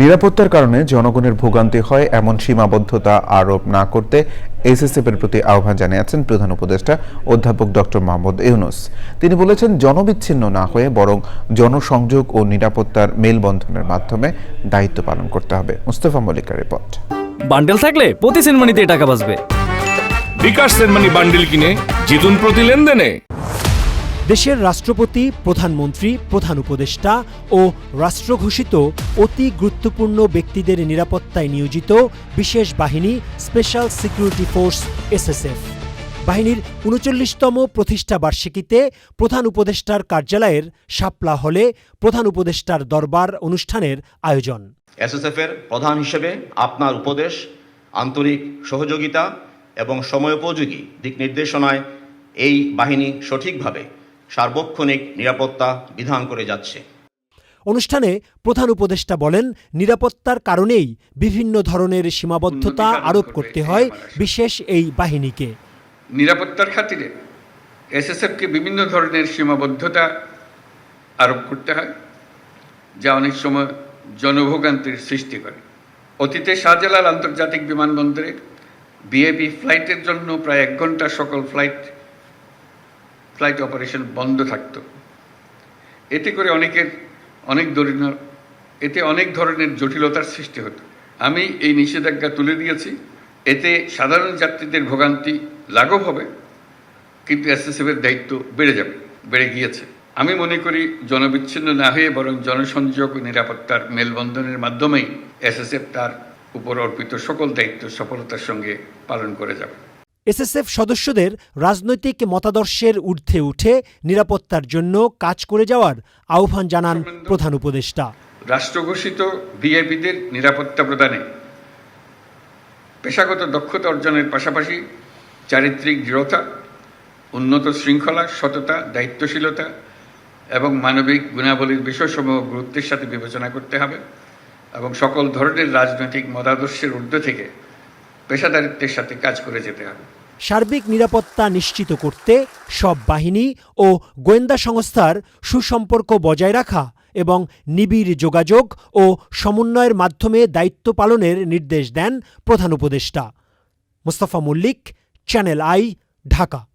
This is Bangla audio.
নিরাপত্তার কারণে জনগণের ভোগান্তি হয় এমন সীমাবদ্ধতা আরোপ না করতে এসএসএফ এর প্রতি আহ্বান জানিয়েছেন প্রধান উপদেষ্টা অধ্যাপক ডক্টর মোহাম্মদ ইউনুস। তিনি বলেছেন জনবিচ্ছিন্ন না হয়ে বরং জনসংযোগ ও নিরাপত্তার মেলবন্ধনের মাধ্যমে দায়িত্ব পালন করতে হবে। মুস্তফা মল্লিকার রিপোর্ট। বান্ডেল থাকলে প্রতি সেনমানিতে টাকা বাঁচবে। বিকাশ সেনমানি বান্ডিল কিনে জিতুন প্রতি লেনদেনে। দেশের রাষ্ট্রপতি, প্রধানমন্ত্রী, প্রধান উপদেষ্টা ও রাষ্ট্রঘোষিত অতি গুরুত্বপূর্ণ ব্যক্তিদের নিরাপত্তায় নিয়োজিত বিশেষ বাহিনী স্পেশাল সিকিউরিটি ফোর্স এসএসএফ বাহিনীর উনচল্লিশতম প্রতিষ্ঠা বার্ষিকীতে প্রধান উপদেষ্টার কার্যালয়ের শাপলা হলে প্রধান উপদেষ্টার দরবার অনুষ্ঠানের আয়োজন। এসএসএফ এর প্রধান হিসেবে আপনার উপদেশ, আন্তরিক সহযোগিতা এবং সময়োপযোগী দিক নির্দেশনায় এই বাহিনী সঠিকভাবে সার্বক্ষণিক নিরাপত্তা বিধান করে যাচ্ছে। অনুষ্ঠানে প্রধান উপদেষ্টা বলেন নিরাপত্তার কারণেই বিভিন্ন ধরনের সীমাবদ্ধতা আরোপ করতে হয় বিশেষ এই বাহিনীকে। নিরাপত্তার খাতিরে এসএসএফকে বিভিন্ন ধরনের সীমাবদ্ধতা আরোপ করতে হয় যা অনেক সময় জনভোগান্তির সৃষ্টি করে। অতীতে শাহজালাল আন্তর্জাতিক বিমানবন্দরে বিএপি ফ্লাইটের জন্য প্রায় এক ঘণ্টা সকল ফ্লাইট ফ্লাইট অপারেশন বন্ধ থাকতো। এতে করে অনেকের অনেক ধরনের এতে অনেক ধরনের জটিলতার সৃষ্টি হতো। আমি এই নিষেধাজ্ঞা তুলে দিয়েছি। এতে সাধারণ যাত্রীদের ভোগান্তি লাঘব হবে, কিন্তু এসএসএফ এর দায়িত্ব বেড়ে যাবে, বেড়ে গিয়েছে। আমি মনে করি জনবিচ্ছিন্ন না হয়ে বরং জনসংযোগ ও নিরাপত্তার মেলবন্ধনের মাধ্যমেই এসএসএফ তার উপর অর্পিত সকল দায়িত্ব সফলতার সঙ্গে পালন করে যাবে। এসএসএফ সদস্যদের রাজনৈতিক মতাদর্শের ঊর্ধ্বে উঠে নিরাপত্তার জন্য কাজ করে যাওয়ার আহ্বান জানান প্রধান উপদেষ্টা। রাষ্ট্রঘোষিত ভিআইপিদের নিরাপত্তা প্রদানে পেশাগত দক্ষতা অর্জনের পাশাপাশি চারিত্রিক দৃঢ়তা, উন্নত শৃঙ্খলা, সততা, দায়িত্বশীলতা এবং মানবিক গুণাবলীর বিষয়সমূহ গুরুত্বের সাথে বিবেচনা করতে হবে এবং সকল ধরনের রাজনৈতিক মতাদর্শের ঊর্ধ্বে থেকে পেশাদারিত্বের সাথে কাজ করে যেতে হবে। সার্বিক নিরাপত্তা নিশ্চিত করতে সব বাহিনী ও গোয়েন্দা সংস্থার সুসম্পর্ক বজায় রাখা এবং নিবিড় যোগাযোগ ও সমন্বয়ের মাধ্যমে দায়িত্ব পালনের নির্দেশ দেন প্রধান উপদেষ্টা। Mostafa Mallick channel I Dhaka